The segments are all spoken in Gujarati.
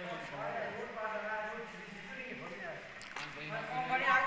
Thank you.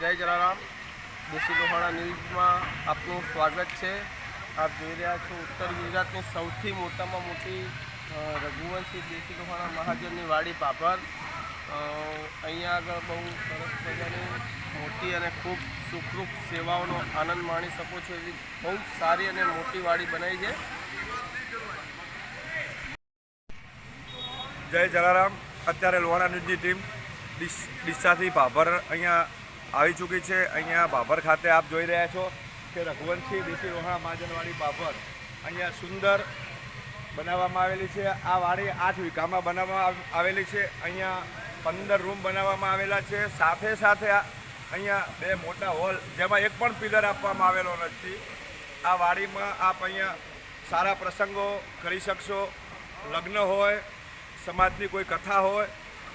જય જલારામ. દેશી લોહાણા ન્યૂઝમાં આપનું સ્વાગત છે. આપ જોઈ રહ્યા છો ઉત્તર ગુજરાતની સૌથી મોટામાં મોટી રઘુવંશી દેશી લોહાણા મહાજનની વાડી પાપર અહીંયા આગળ બહુ સરસ મજાની મોટી અને ખૂબ સુખરૂપ સેવાઓનો આનંદ માણી શકો છો એવી બહુ સારી અને મોટી વાડી બનાવી છે. જય જલારામ. અત્યારે લોહાણા ન્યૂઝની ટીમ ડીસ- ડીસાથી ભાભર અહીંયા આવી ચૂકી છે. અહીંયા બાબર ખાતે આપ જોઈ રહ્યા છો કે રઘુવંશી દેશી રોહણા મહાજનવાડી બાબર અહીંયા સુંદર બનાવવામાં આવેલી છે. આ વાડી આઠ વીઘામાં બનાવવામાં આવેલી છે. અહીંયા પંદર રૂમ બનાવવામાં આવેલા છે. સાથે સાથે અહીંયા બે મોટા હોલ જેમાં એક પણ પિલર આપવામાં આવેલો નથી. આ વાડીમાં આપ અહીંયા સારા પ્રસંગો કરી શકશો. લગ્ન હોય, સમાજની કોઈ કથા હોય,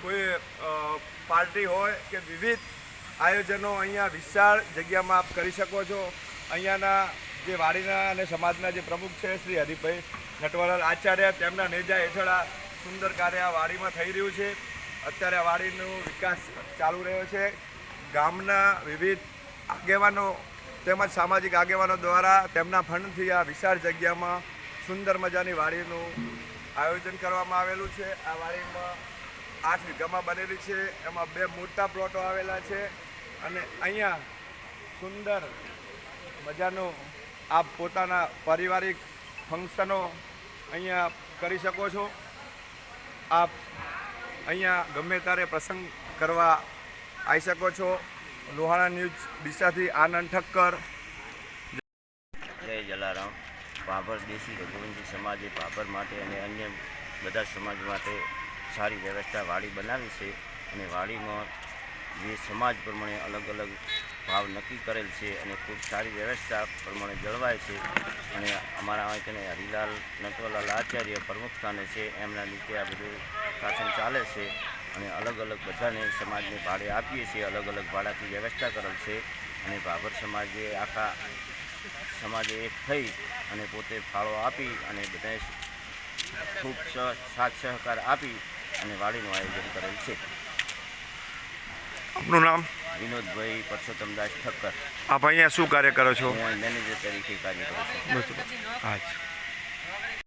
કોઈ પાર્ટી હોય કે વિવિધ આયોજનો અહીંયા વિશાળ જગ્યામાં આપ કરી શકો છો. અહીંયાના જે વાડીના અને સમાજના જે પ્રમુખ છે શ્રી હરિભાઈ નટવરલાલ આચાર્ય, તેમના નેજા હેઠળ સુંદર કાર્ય આ વાડીમાં થઈ રહ્યું છે. અત્યારે આ વાડીનો વિકાસ ચાલુ રહ્યો છે. ગામના વિવિધ આગેવાનો તેમજ સામાજિક આગેવાનો દ્વારા તેમના ફંડથી આ વિશાળ જગ્યામાં સુંદર મજાની વાડીનું આયોજન કરવામાં આવેલું છે. આ વાડીમાં આઠ વીઘામાં બનેલી છે. એમાં બે મોટા પ્લોટો આવેલા છે. અને અહીંયા સુંદર મજાનું આપ પોતાના પારિવારિક ફંક્શનો અહીંયા કરી શકો છો. આપ અહીંયા ગમે ત્યારે પ્રસંગ કરવા આવી શકો છો. લોહાણા ન્યૂઝ દિશાથી આનંદ ઠક્કર. જય જલારામ. પાભર દેશી રઘુવંશી સમાજે પાપર માટે અને અન્ય બધા સમાજ માટે સારી વ્યવસ્થા વાડી બનાવી છે. અને વાડીમાં જે સમાજ પ્રમાણે અલગ અલગ ભાવ નક્કી કરેલ છે અને ખૂબ સારી વ્યવસ્થા પ્રમાણે જળવાય છે અને અમારા કને હરિલાલ નટવલાલ આચાર્ય પ્રમુખ સ્થાને છે, એમના લીધે આ બધું શાસન ચાલે છે અને અલગ અલગ બધાને સમાજને ભાડે આપીએ છીએ, અલગ અલગ ભાડાથી વ્યવસ્થા કરેલ છે અને ભાભર સમાજે આખા સમાજે એક થઈ અને પોતે ફાળો આપી અને બધાએ ખૂબ સાથ સહકાર આપી અને વાડીનું આયોજન કરેલ છે. આપનું નામ? વિનોદભાઈ પરસોત્તમદાસ ઠક્કર. આપ અહીંયા શું કાર્ય કરો છો? હું મેનેજર તરીકે કાર્ય કરું છું. અચ્છા